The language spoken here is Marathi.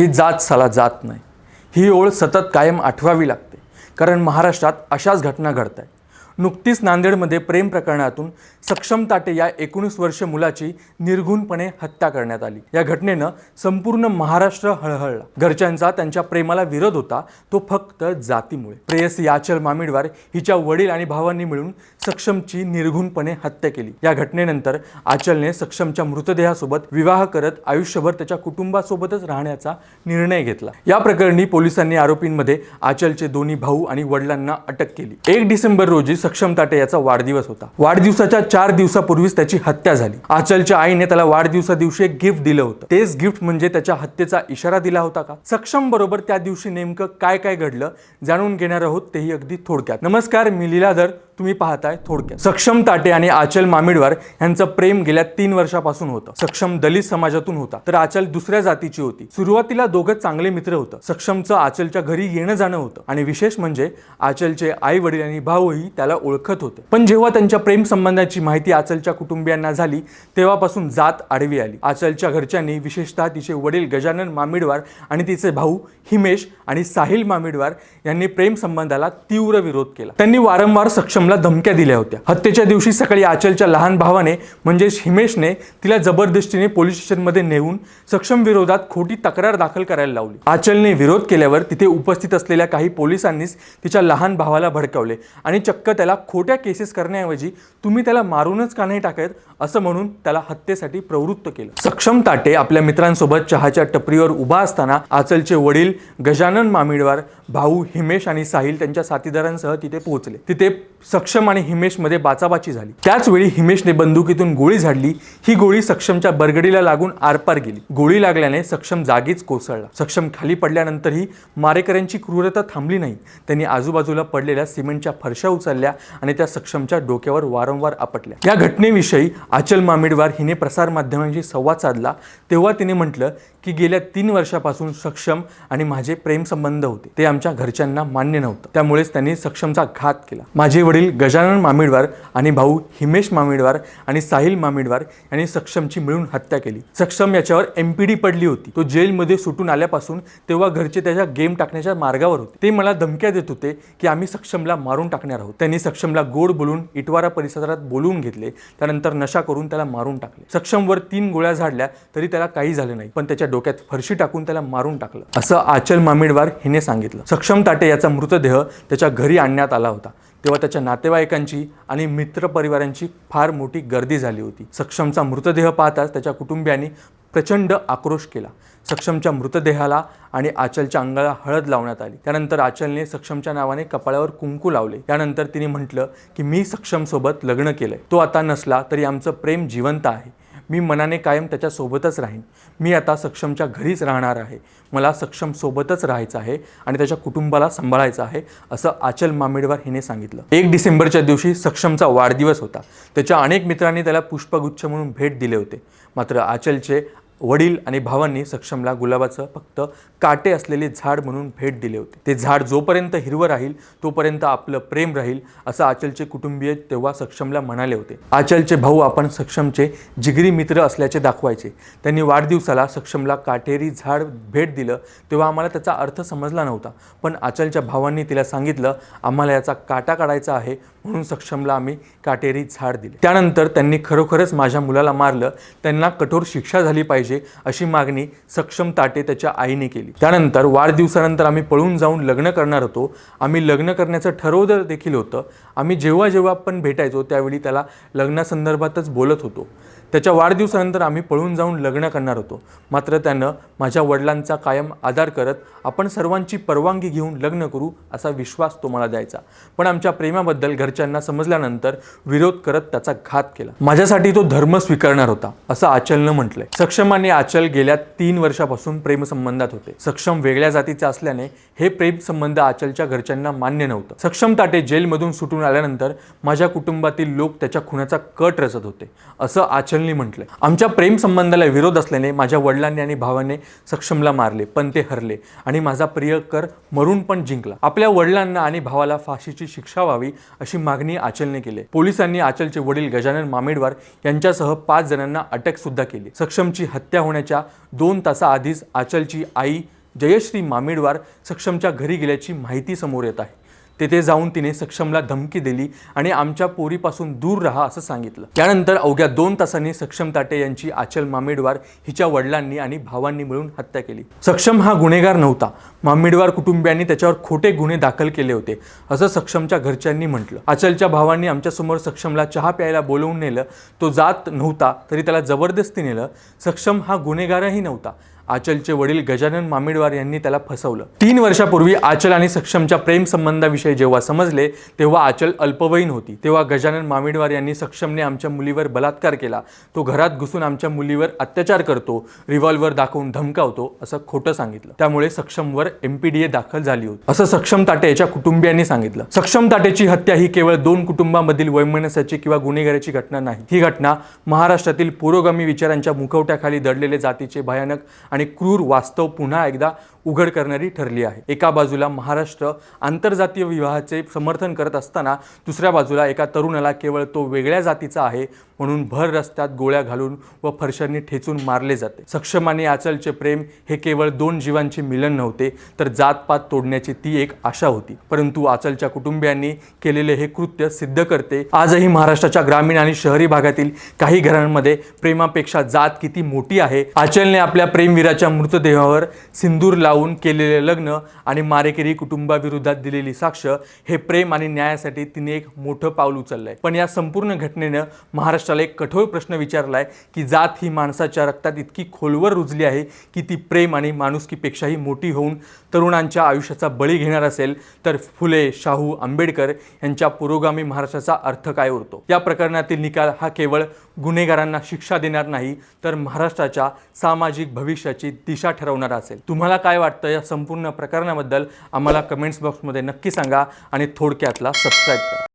ही जात साला जात नाही. ही ओळ सतत कायम आठवावी लागते. कारण महाराष्ट्रात अशाच घटना घडत आहेत नुकतीच नांदेडमध्ये प्रेम प्रकरणातून सक्षम ताटे या एकोणीस वर्ष मुलाची निर्घुणपणे हत्या करण्यात आली. या घटनेनं संपूर्ण महाराष्ट्र हळहळला. घरच्यांचा त्यांच्या प्रेमाला विरोध होता तो फक्त जातीमुळे. प्रेयसी आचल मामिडवार हिच्या वडील आणि भावांनी मिळून सक्षमची निर्घुणपणे हत्या केली. या घटनेनंतर आचलने सक्षमच्या मृतदेहासोबत विवाह करत आयुष्यभर त्याच्या कुटुंबासोबतच राहण्याचा निर्णय घेतला. या प्रकरणी पोलिसांनी आरोपींमध्ये आचलचे दोन्ही भाऊ आणि वडिलांना अटक केली. एक डिसेंबर रोजी सक्षम ताटे याचा वाढदिवस होता. वाढदिवसाच्या चार दिवसापूर्वीच त्याची हत्या झाली. आचलच्या आईने त्याला वाढदिवसा दिवशी एक गिफ्ट दिलं होतं. तेच गिफ्ट म्हणजे त्याच्या हत्येचा इशारा दिला होता का? सक्षम बरोबर त्या दिवशी नेमकं काय काय घडलं जाणून घेणार आहोत तेही अगदी थोडक्यात. नमस्कार मी लीलाधर. तुम्ही पाहताय थोडक्यात. सक्षम ताटे आणि आचल मामिडवार यांचं प्रेम गेल्या तीन वर्षापासून होतं. सक्षम दलित समाजातून होता. तर आचल दुसऱ्या जातीची होती. सुरुवातीला दोघं चांगले मित्र होतं. सक्षमचं आचलच्या घरी येणं जाणं होतं. आणि विशेष म्हणजे आचलचे आई वडील आणि भाऊही त्याला ओळखत होते. पण जेव्हा त्यांच्या प्रेम संबंधाची माहिती आचलच्या कुटुंबियांना झाली तेव्हापासून जात आडवी आली. आचलच्या घरच्यांनी विशेषतः तिचे वडील गजानन मामिडवार आणि तिचे भाऊ हिमेश आणि साहिल मामिडवार यांनी प्रेम संबंधाला तीव्र विरोध केला. त्यांनी वारंवार सक्षम सक्षमला धमक्या दिल्या होत्या. हत्येच्या दिवशी सकाळी आचलच्या लहान भावाने म्हणजेच हिमेशने तिला जबरदस्तीने पोलीस स्टेशनमध्ये नेऊन सक्षम विरोधात खोटी तक्रार दाखल करायला लावली. आचलने विरोध केल्यावर तिथे उपस्थित असलेल्या काही पोलिसांनीच तिच्या लहान भावाला भडकावले आणि चक्क त्याला खोट्या केसेस करण्याऐवजी तुम्ही त्याला मारूनच का नाही टाकत? असं म्हणून त्याला हत्येसाठी प्रवृत्त केलं. सक्षम ताटे आपल्या मित्रांसोबत चहाच्या टपरीवर उभा असताना आचलचे वडील गजानन मामिडवार भाऊ हिमेश आणि साहिल त्यांच्या साथीदारांसह तिथे पोहोचले. तिथे सक्षम आणि हिमेशमध्ये बाचाबाची झाली. त्याच वेळी हिमेशने बंदुकीतून गोळी झाडली. ही गोळी सक्षमच्या बरगडीला लागून आरपार गेली. गोळी लागल्याने सक्षम जागीच कोसळला. सक्षम खाली पडल्यानंतरही मारेकऱ्यांची क्रूरता थांबली नाही. त्यांनी आजूबाजूला पडलेल्या सिमेंटच्या फरशा उचलल्या आणि त्या सक्षमच्या डोक्यावर वारंवार आपटल्या. या घटनेविषयी आचल मामिडवार हिने प्रसारमाध्यमांशी संवाद साधला. तेव्हा तिने म्हटलं की गेल्या तीन वर्षापासून सक्षम आणि माझे प्रेमसंबंध होते. ते आमच्या घरच्यांना मान्य नव्हतं. त्यामुळेच त्यांनी सक्षमचा घात केला. माझे वडील गजानन मामिडवार आणि भाऊ हिमेश मामिडवार आणि साहिल मामिडवार यांनी सक्षमची मिळून हत्या केली. सक्षम याच्यावर एमपीडी पडली होती. तो जेलमध्ये सुटून आल्यापासून तेव्हा घरचे त्याच्या गेम टाकण्याच्या मार्गावर होते. ते मला धमक्या देत होते की आम्ही सक्षमला मारून टाकणार आहोत. त्यांनी सक्षमला गोड बोलून इटवारा परिसरात बोलवून घेतले. त्यानंतर नशा करून त्याला मारून टाकले. सक्षमवर तीन गोळ्या झाडल्या तरी त्याला काही झालं नाही. पण त्याच्या डोक्यात फरशी टाकून त्याला मारून टाकलं. असं आचल मामिडवार हिने सांगितलं. सक्षम ताटे याचा मृतदेह त्याच्या घरी आणण्यात आला होता. तेव्हा त्याच्या नातेवाईकांची आणि मित्रपरिवारांची फार मोठी गर्दी झाली होती. सक्षमचा मृतदेह पाहताच त्याच्या कुटुंबियांनी प्रचंड आक्रोश केला. सक्षमच्या मृतदेहाला आणि आचलच्या अंगाला हळद लावण्यात आली. त्यानंतर आचलने सक्षमच्या नावाने कपाळावर कुंकू लावले. त्यानंतर तिने म्हटलं की मी सक्षमसोबत लग्न केलंय. तो आता नसला तरी आमचं प्रेम जिवंत आहे. मी मनाने कायम त्याच्यासोबतच राहीन. मी आता सक्षमच्या घरीच राहणार आहे. मला सक्षम सोबतच राहायचं आहे आणि त्याच्या कुटुंबाला सांभाळायचं आहे असं आचल मामेडवार हिने सांगितलं. एक डिसेंबरच्या दिवशी सक्षमचा वाढदिवस होता. त्याच्या अनेक मित्रांनी त्याला पुष्पगुच्छ म्हणून भेट दिले होते. मात्र आचलचे वडील आणि भावांनी सक्षमला गुलाबाचं फक्त काटे असलेले झाड म्हणून भेट दिले होते. ते झाड जोपर्यंत हिरवं राहील तोपर्यंत आपलं प्रेम राहील असं आचलचे कुटुंबीय तेव्हा सक्षमला म्हणाले होते. आचलचे भाऊ आपण सक्षमचे जिगरी मित्र असल्याचे दाखवायचे. त्यांनी वाढदिवसाला सक्षमला काटेरी झाड भेट दिलं तेव्हा आम्हाला त्याचा अर्थ समजला नव्हता. पण आचलच्या भावांनी तिला सांगितलं आम्हाला याचा काटा काढायचा आहे म्हणून सक्षमला आम्ही काटेरी झाड दिले. त्यानंतर त्यांनी खरोखरच माझ्या मुलाला मारलं. त्यांना कठोर शिक्षा झाली पाहिजे अशी मागणी सक्षम ताटे त्याच्या आईने केली. त्यानंतर वाढदिवसानंतर आम्ही पळून जाऊन लग्न करणार होतो. आम्ही लग्न करण्याचं ठरवलं देखील होतं आम्ही जेव्हा जेव्हा पण भेटायचो त्यावेळी त्याला लग्नासंदर्भातच बोलत होतो. त्याच्या वाढदिवसानंतर आम्ही पळून जाऊन लग्न करणार होतो. मात्र त्यानं माझ्या वडिलांचा कायम आधार करत आपण सर्वांची परवानगी घेऊन लग्न करू असा विश्वास तो मला द्यायचा. पण आमच्या प्रेमाबद्दल घरच्यांना समजल्यानंतर विरोध करत त्याचा घात केला. माझ्यासाठी तो धर्म स्वीकारणार होता असं आचलनं म्हटलंय. सक्षम आणि आचल गेल्या तीन वर्षापासून प्रेमसंबंधात होते. सक्षम वेगळ्या जातीचे असल्याने हे प्रेमसंबंध आचलच्या घरच्यांना मान्य नव्हतं. सक्षम ताटे जेलमधून सुटून आल्यानंतर माझ्या कुटुंबातील लोक त्याच्या खुनाचा कट रचत होते असं आचल आचलनी म्हटलंय आमच्या प्रेम संबंधाला विरोध असल्याने माझ्या वडिलांनी आणि भावाने सक्षमला मारले पण ते हरले. आणि माझा प्रियकर मरून पण जिंकला. आपल्या वडिलांना आणि भावाला फाशीची शिक्षा व्हावी अशी मागणी आचलने केली. पोलिसांनी आचलचे वडील गजानन मामेडवार यांच्यासह पाच जणांना अटक सुद्धा केली. सक्षमची हत्या होण्याच्या दोन तासाआधीच आचलची आई जयश्री मामेडवार सक्षमच्या घरी गेल्याची माहिती समोर येत आहे. तेथे जाऊन तिने सक्षमला धमकी दिली आणि आमच्या पोरीपासून दूर राहा असं सांगितलं. त्यानंतर अवघ्या दोन तासांनी सक्षम ताटे यांची आचल मामेडवार हिच्या वडिलांनी आणि भावांनी मिळून हत्या केली. सक्षम हा गुन्हेगार नव्हता. मामेडवार कुटुंबियांनी त्याच्यावर खोटे गुन्हे दाखल केले होते असं सक्षमच्या घरच्यांनी म्हटलं. आचलच्या भावांनी आमच्यासमोर सक्षमला चहा प्यायला बोलवून नेलं. तो जात नव्हता तरी त्याला जबरदस्ती नेलं. सक्षम हा गुन्हेगारही नव्हता. आचलचे वडील गजानन मामिडवार यांनी त्याला फसवलं. तीन वर्षापूर्वी आचल आणि सक्षमच्या प्रेम संबंधाविषयी जेव्हा समजले तेव्हा आचल अल्पवयीन होती. तेव्हा गजानन मामिडवार यांनी सक्षमने आमच्या मुलीवर बलात्कार केला. तो घरात घुसून आमच्या मुलीवर अत्याचार करतो रिव्हॉल्वर दाखवून धमकावतो असं खोटं सांगितलं. त्यामुळे सक्षमवर एमपीडीए दाखल झाली होती. असं सक्षम ताटे याच्या कुटुंबियांनी सांगितलं. सक्षम ताटेची हत्या ही केवळ दोन कुटुंबामधील वैमनस्याची किंवा गुन्हेगाराची घटना नाही. ही घटना महाराष्ट्रातील पुरोगामी विचारांच्या मुखवट्याखाली दडलेले जातीचे भयानक आणि क्रूर वास्तव पुन्हा एकदा उघड करणारी ठरली आहे. एका बाजूला महाराष्ट्र आंतरजातीय विवाहाचे समर्थन करत असताना दुसऱ्या बाजूला एका तरुणाला केवळ तो वेगळ्या जातीचा आहे म्हणून भर रस्त्यात गोळ्या घालून व फरशांनी ठेचून मारले जाते. सक्षम आणि आचलचे प्रेम हे केवळ दोन जीवांचे मिलन नव्हते तर जातपात तोडण्याची ती एक आशा होती. परंतु आचलच्या कुटुंबियांनी केलेले हे कृत्य सिद्ध करते. आजही महाराष्ट्राच्या ग्रामीण आणि शहरी भागातील काही घरांमध्ये प्रेमापेक्षा जात किती मोठी आहे? आचलने आपल्या मुलाच्या मृतदेहावर सिंदूर लावून केलेले लग्न आणि मारेकरी कुटुंबाविरोधात दिलेली साक्ष हे प्रेम आणि न्यायासाठी तिने एक मोठं पाऊल उचललंय. पण या संपूर्ण घटनेनं महाराष्ट्राला एक कठोर प्रश्न विचारलाय की जात ही माणसाच्या रक्तात इतकी खोलवर रुजली आहे की ती प्रेम आणि माणुसकीपेक्षाही मोठी होऊन तरुणांच्या आयुष्याचा बळी घेणार असेल तर फुले शाहू आंबेडकर यांच्या पुरोगामी महाराष्ट्राचा अर्थ काय उरतो? या प्रकरणातील निकाल हा केवळ गुन्हेगारांना शिक्षा देणार नाही तर महाराष्ट्राच्या सामाजिक भविष्याची दिशा ठरवणारा असेल. तुम्हाला काय वाटतं या संपूर्ण प्रकरणाबद्दल आम्हाला कमेंट्स बॉक्समध्ये नक्की सांगा आणि थोडक्यातला सबस्क्राईब करा.